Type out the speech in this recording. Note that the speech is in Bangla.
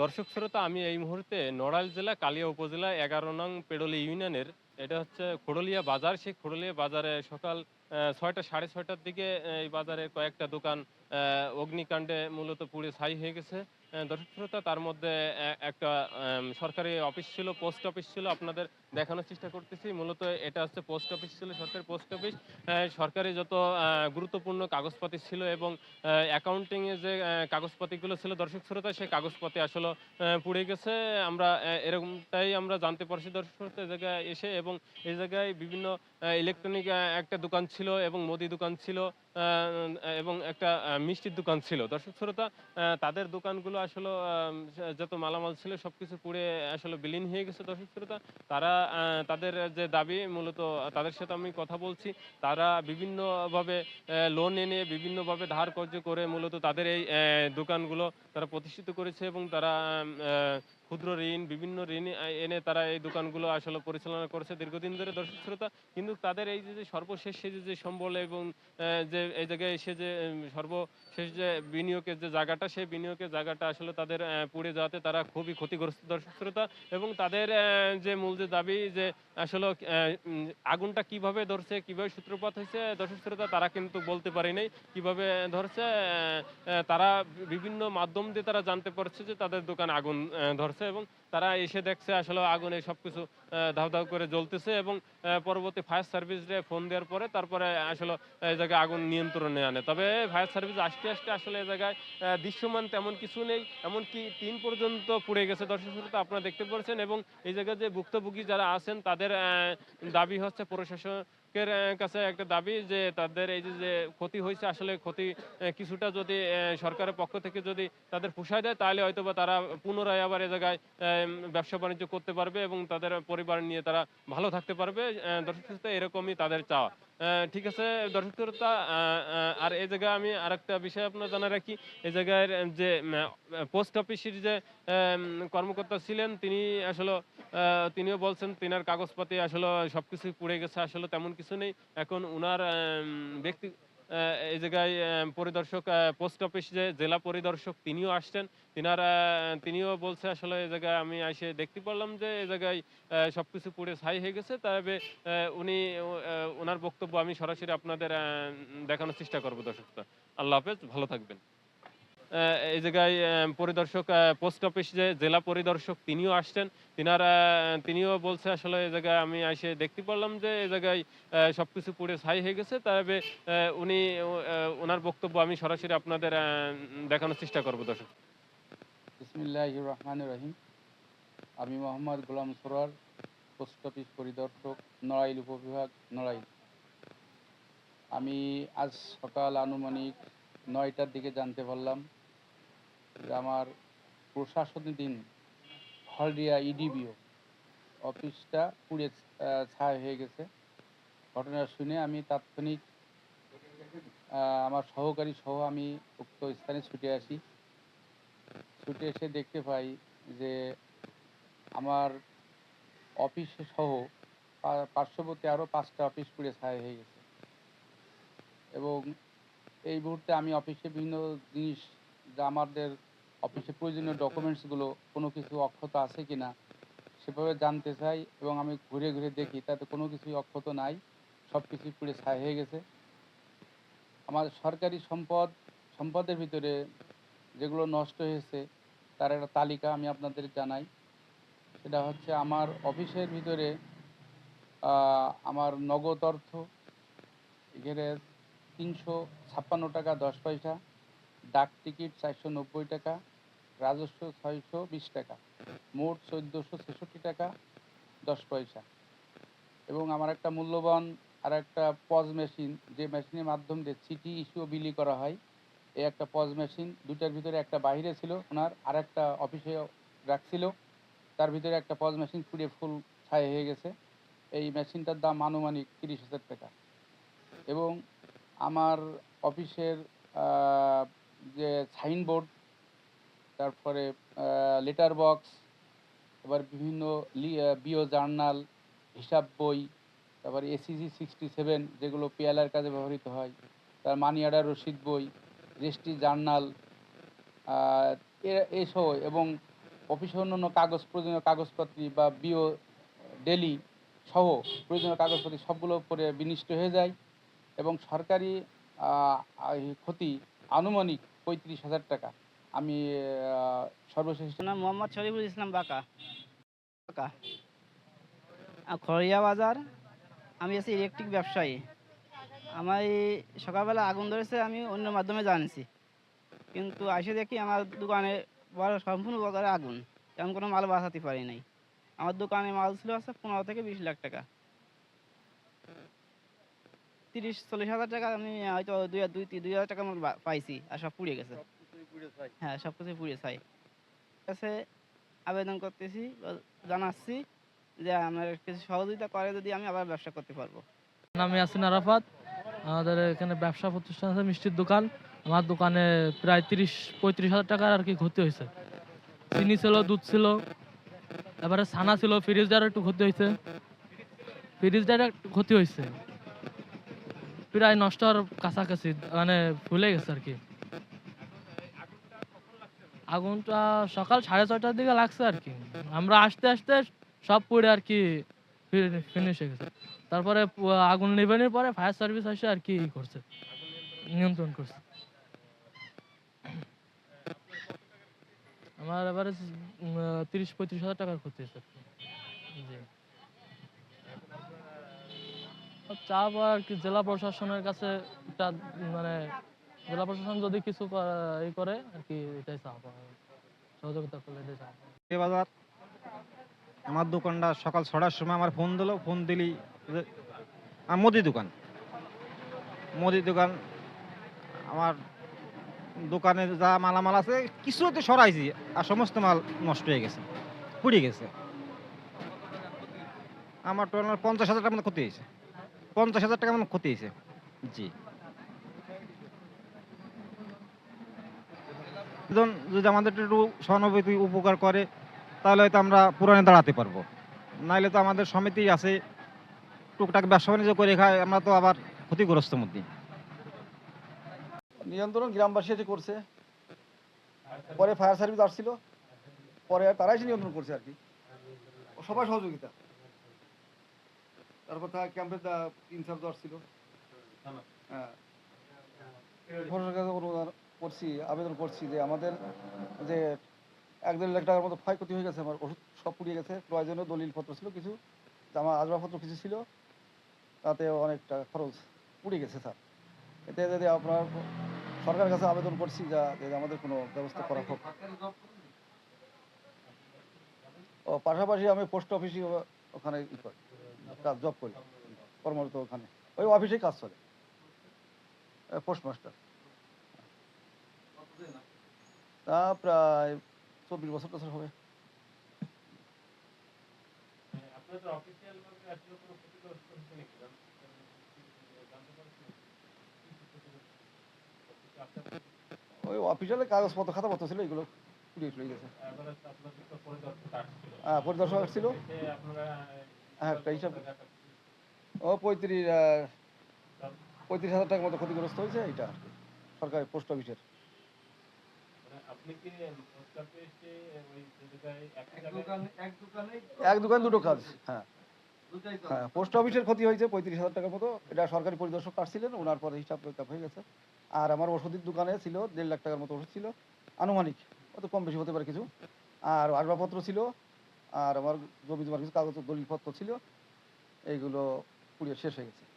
দর্শক শ্রোতা, আমি এই মুহূর্তে নড়াইল জেলা, কালিয়া উপজেলা, এগারো নং পেডলি ইউনিয়নের, এটা হচ্ছে খোড়লিয়া বাজার। সেই খোড়লিয়া বাজারে সকাল ছয়টা, সাড়ে ছয়টার দিকে, এই বাজারে কয়েকটা দোকান অগ্নিকাণ্ডে মূলত পুড়ে ছাই হয়ে গেছে। দর্শক শ্রোতা, তার মধ্যে একটা সরকারি অফিস ছিল, পোস্ট অফিস ছিল, আপনাদের দেখানোর চেষ্টা করতেছি। মূলত এটা হচ্ছে পোস্ট অফিস ছিল, সরকারি পোস্ট অফিস। সরকারি যত গুরুত্বপূর্ণ কাগজপাতি ছিল এবং অ্যাকাউন্টিং এ যে কাগজপাতিগুলো ছিল, দর্শক শ্রোতা সেই কাগজপাতি আসলে পুড়ে গেছে। আমরা এরকমটাই আমরা জানতে পারছি দর্শক শ্রোতা এই জায়গায় এসে এবং এই জায়গায় বিভিন্ন ইলেকট্রনিক একটা দোকান ছিল এবং মুদি দোকান ছিল এবং একটা মিষ্টির দোকান ছিল। দর্শক শ্রোতা তাদের দোকানগুলো আসলে যত মালামাল ছিল সবকিছু পুড়ে আসলে বিলীন হয়ে গেছে দর্শক শ্রোতা। তারা তাদের যে দাবি, মূলত তাদের সাথে আমি কথা বলছি। তারা বিভিন্নভাবে লোন এনে বিভিন্নভাবে ধার কর্য করে মূলত তাদের এই দোকানগুলো তারা প্রতিষ্ঠিত করেছে এবং তারা ক্ষুদ্র ঋণ, বিভিন্ন ঋণ এনে তারা এই দোকানগুলো আসলে পরিচালনা করেছে দীর্ঘদিন ধরে দর্শক শ্রোতা। কিন্তু তাদের এই যে সর্বশেষ সে যে- সম্বল এবং যে, এই জায়গায় এসে যে সর্বশেষ যে বিনিয়োগের যে জায়গাটা, সেই বিনিয়োগের জায়গাটা আসলে তাদের পুড়ে যাওয়াতে তারা খুবই ক্ষতিগ্রস্ত দর্শক শ্রোতা এবং তাদের যে মূল যে দাবি যে আসলে আগুনটা কীভাবে ধরছে, কীভাবে সূত্রপাত হয়েছে, দর্শক শ্রোতা, তারা কিন্তু বলতে পারে নাই কীভাবে ধরছে তারা বিভিন্ন মাধ্যম দিয়ে তারা জানতে পারছে যে তাদের দোকানে আগুন ধরছে। Søvån. তারা এসে দেখছে আসলে আগুনে সবকিছু আহ, ধাউ ধাউ করে জ্বলতেছে এবং পরবর্তী ফায়ার সার্ভিসে ফোন দেওয়ার পরে তারপরে আসলে এই জায়গায় আগুন নিয়ন্ত্রণে আনে। তবে ফায়ার সার্ভিস আসতে আসতে আসলে এই জায়গায় দৃশ্যমান তেমন কিছু নেই। এমনকি তিন পর্যন্ত পুড়ে গেছে দর্শক শ্রোতা আপনারা দেখতে পাচ্ছেন এবং এই জায়গায় যে ভুক্তভোগী যারা আছেন তাদের দাবি হচ্ছে প্রশাসকের আহ, কাছে একটা দাবি যে তাদের এই যে ক্ষতি হয়েছে আসলে ক্ষতি কিছুটা যদি সরকারের পক্ষ থেকে যদি তাদের পোষায় দেয় তাহলে হয়তো তারা পুনরায় আবার এ জায়গায় ব্যবসা বাণিজ্য করতে পারবে এবং তাদের পরিবার নিয়ে তারা ভালো থাকতে পারবে দর্শক শ্রোতা, এরকমই তাদের চাওয়া। ঠিক আছে, দর্শক শ্রোতা আর এই জায়গায় আমি আরেকটা বিষয় আপনার জানা রাখি। এই জায়গায় যে পোস্ট অফিসের যে কর্মকর্তা ছিলেন, তিনি আসলে তিনিও বলছেন, তিনার কাগজপাতি আসলে সবকিছু পুড়ে গেছে, আসলে তেমন কিছু নেই। এখন উনার ব্যক্তি এই জায়গায় পরিদর্শক পোস্ট অফিস যে জেলা পরিদর্শক তিনিও আসছেন। তিনার তিনিও বলছে, আসলে এই জায়গায় আমি এসে দেখতে পারলাম যে এই জায়গায় সব সবকিছু পুড়ে ছাই হয়ে গেছে। তবে উনি ওনার বক্তব্য আমি সরাসরি আপনাদের দেখানোর চেষ্টা করব দর্শক আল্লাহ হাফেজ, ভালো থাকবেন। এই জায়গায় পরিদর্শক পোস্ট অফিস যে জেলা পরিদর্শক তিনিও আসছেন। তিনার তিনিও বলছে আসলে এই জায়গায় আমি এসে দেখতে পারলাম যে এই জায়গায় আহ, সবকিছু পুড়ে ছাই হয়ে গেছে। তবে উনি ওনার বক্তব্য আমি সরাসরি আপনাদের দেখানোর চেষ্টা করব দর্শক। রহমান রহিম। আমি মোহাম্মদ গোলাম সরোয়ার পোস্ট অফিস পরিদর্শক নড়াইল উপবিভাগ নড়াইল। আমি আজ সকাল আনুমানিক নয়টার দিকে জানতে পারলাম যে আমার দিন হলদিয়া ইডিবিও অফিসটা পুড়ে ছাই হয়ে গেছে। ঘটনা শুনে আমি তাৎক্ষণিক আমার সহকারী সহ আমি উক্ত স্থানে ছুটে আসি। ছুটে এসে দেখতে পাই যে আমার অফিস সহ পার্শ্ববর্তী আরও পাঁচটা অফিস পুড়ে ছাই হয়ে গেছে। এবং এই মুহূর্তে আমি অফিসে বিভিন্ন জিনিস যা আমাদের অফিসে প্রয়োজনীয় ডকুমেন্টসগুলো কোনো কিছু অক্ষত আছে কি না সেভাবে জানতে চাই এবং আমি ঘুরে ঘুরে দেখি, তাতে কোনো কিছুই অক্ষত নাই সব কিছুই পুড়ে ছাই হয়ে গেছে। আমার সরকারি সম্পদ, সম্পদের ভিতরে যেগুলো নষ্ট হয়েছে, তার একটা তালিকা আমি আপনাদের জানাই। সেটা হচ্ছে আমার অফিসের ভিতরে আমার নগদ অর্থ, এখানে তিনশো ছাপ্পান্ন টাকা দশ পয়সা ডাক টিকিট চারশো নব্বই টাকা, রাজস্ব ছয়শো বিশ টাকা, মোট চোদ্দোশো ছেষট্টি টাকা, দশ পয়সা। এবং আমার একটা মূল্যবান আর একটা পজ মেশিন, যে মেশিনের মাধ্যম দিয়ে চিঠি ইস্যু বিলি করা হয়, এই একটা পজ মেশিন দুটার ভিতরে একটা বাহিরে ছিল, ওনার আর একটা অফিসে রাখছিল, তার ভিতরে একটা পজ মেশিন পুড়ে ফুল ছাই হয়ে গেছে, এই মেশিনটার দাম আনুমানিক তিরিশ হাজার টাকা। এবং আমার অফিসের যে সাইনবোর্ড, তারপরে লেটার বক্স এবার বিভিন্ন বিও জার্নাল হিসাব বই, তারপরে এসিজি সিক্সটি সেভেন যেগুলো পেয়ালার কাজে ব্যবহৃত হয়, তার মানি অর্ডার রসিদ বই রেজিস্ট্রি জার্নাল এসব এবং অফিসের অন্যান্য কাগজ, প্রয়োজনীয় কাগজপত্র বা বিও ডেলি সহ প্রয়োজনীয় কাগজপত্র সবগুলো পরে বিনষ্ট হয়ে যায় এবং সরকারি ক্ষতি আনুমানিক পঁয়ত্রিশ হাজার টাকা। আমি সর্বশেষ নাম মোহাম্মদ শরীফুল ইসলাম বাঁকা। বাঁকা। খড়িয়া বাজার, আমি আছি ইলেকট্রিক ব্যবসায়ী। আমার সকালবেলা আগুন ধরেছে, আমি অন্য মাধ্যমে জানছি। কিন্তু এসে দেখি আমার দোকানে বড় সম্পূর্ণ বাজারে আগুন। তেমন কোনো মাল বাঁচাতে পারি নাই। আমার দোকানে মাল ছিল আছে পনেরো থেকে বিশ লাখ টাকা। তিরিশ চল্লিশ হাজার টাকা আমি হয়তো দুই দুই দুই হাজার টাকা মাল বা- পাইছি আর সব পুড়ে গেছে। হ্যাঁ সব কিছু পুড়ে ছাই কাছে আবেদন করতেছি জানাচ্ছি যে আমার কিছু সহযোগিতা করে যদি আমি আবার ব্যবসা করতে পারব। নাম ইয়াসিন আরাফাত। আমাদের এখানে ব্যবসা প্রতিষ্ঠান আছে মিষ্টির দোকান। আমার দোকানে প্রায় তিরিশ পঁয়ত্রিশ হাজার টাকার আর কি ক্ষতি হয়েছে। চিনি ছিল দুধ ছিল এবারে ছানা ছিল ফ্রিজটার একটু ক্ষতি হয়েছে। ফ্রিজটার একটু ক্ষতি হয়েছে। প্রায় নষ্ট হওয়ার কাছাকাছি মানে ফুলে গেছে আর কি। আগুনটা সকাল সাড়ে ছয়টার দিকে লাগছে আর কি। আমরা আসতে আসতে সব পুড়ে আর কি ফিনিশ হয়ে গেছে। তারপরে আগুন নিভানোর পরে ফায়ার সার্ভিস এসে আর কি করছে, নিয়ন্ত্রণ করছে। আমার এবারে তিরিশ, পঁয়ত্রিশ হাজার টাকার ক্ষতি হয়েছে। জি। চাপ আর কি জেলা প্রশাসনের কাছে একটা মানে জেলা প্রশাসন যদি কিছু ই করে, আর কি এটাই চাপ। সহযোগিতা করলে এটাই আমার দোকানটা সকাল ছটার সময় আমার ফোন দিলো, ফোন দিলি আমার মুদি দোকান। মুদি দোকান, আমার দোকানে যা মালামাল আছে কিছু তো সরাইছি, আর সমস্ত মাল নষ্ট হয়ে গেছে, পুড়ে গেছে। আমার টোটাল পঞ্চাশ হাজার টাকা মতো ক্ষতি হয়েছে। পঞ্চাশ হাজার টাকা মতো ক্ষতি হয়েছে। জি। ধরুন যদি আমাদের একটু সহানুভূতি উপকার করে তাহলে হয়তো আমরা পুরাণে দাঁড়াতে পারব। নাইলে তো আমাদের সমিতি আছে টুকটাক ব্যবসা বাণিজ্য করে খায় আমরা তো আবার ক্ষতিগ্রস্ত মধ্যে। নিয়ন্ত্রণ গ্রামবাসী এসে করছে। পরে ফায়ার সার্ভিস আসছিল পরে তারাই এসে নিয়ন্ত্রণ করছে আর কি। সবাই সহযোগিতা। তারপর তার ক্যাম্পের ইনচার্জ আসছিল হ্যাঁ। প্রশাসনের কাছে করছি, আবেদন করছি যে আমাদের যে এক দেড় লাখ টাকার মতো ক্ষয়ক্ষতি হয়ে গেছে, আমার ওষুধ সব পুড়িয়ে গেছে, প্রয়োজনীয় দলিলপত্র ছিল কিছু জামা আসবাবপত্র কিছু ছিল তাতে অনেক টাকা খরচ পুড়ে গেছে স্যার। এতে যদি আপনার সরকারের কাছে আবেদন করছি যা যে আমাদের কোনো ব্যবস্থা করা হোক। ও, পাশাপাশি আমি পোস্ট অফিসে ওখানে ই করি। কাজ জব করি কর্মরত ওখানে। ওই অফিসেই কাজ চলে। পোস্টমাস্টার তা প্রায় চব্বিশ বছর টছর হবে। ওই অফিসিয়ালে কাগজপত্র খাতাপত্র ছিল এগুলো চলে গেছে। পরিদর্শক আসছিল। হ্যাঁ পরিদর্শক হ্যাঁ একটা হিসাব ও পঁয়ত্রিশ পঁয়ত্রিশ হাজার টাকার মতো ক্ষতিগ্রস্ত হয়েছে আর কি সরকারি পোস্ট অফিসের। মানে আপনি কি পোস্ট অফিসে ওই যে জায়গায় একই জায়গায় এক দোকান দুটো কাজ হ্যাঁ। হ্যাঁ পোস্ট অফিসের ক্ষতি হয়েছে পঁয়ত্রিশ হাজার টাকার মতো এটা সরকারি পরিদর্শক আসছিলেন ওনার পরে হিসাব হয়ে গেছে। আর আমার ওষুধের দোকানে ছিল দেড় লাখ টাকার মতো ওষুধ ছিল আনুমানিক অত কম বেশি হতে পারে কিছু। আর আসবাবপত্র ছিল আর আমার জমি জমার কিছু কাগজ দলিলপত্র ছিল এইগুলো পুড়িয়ে শেষ হয়ে গেছে।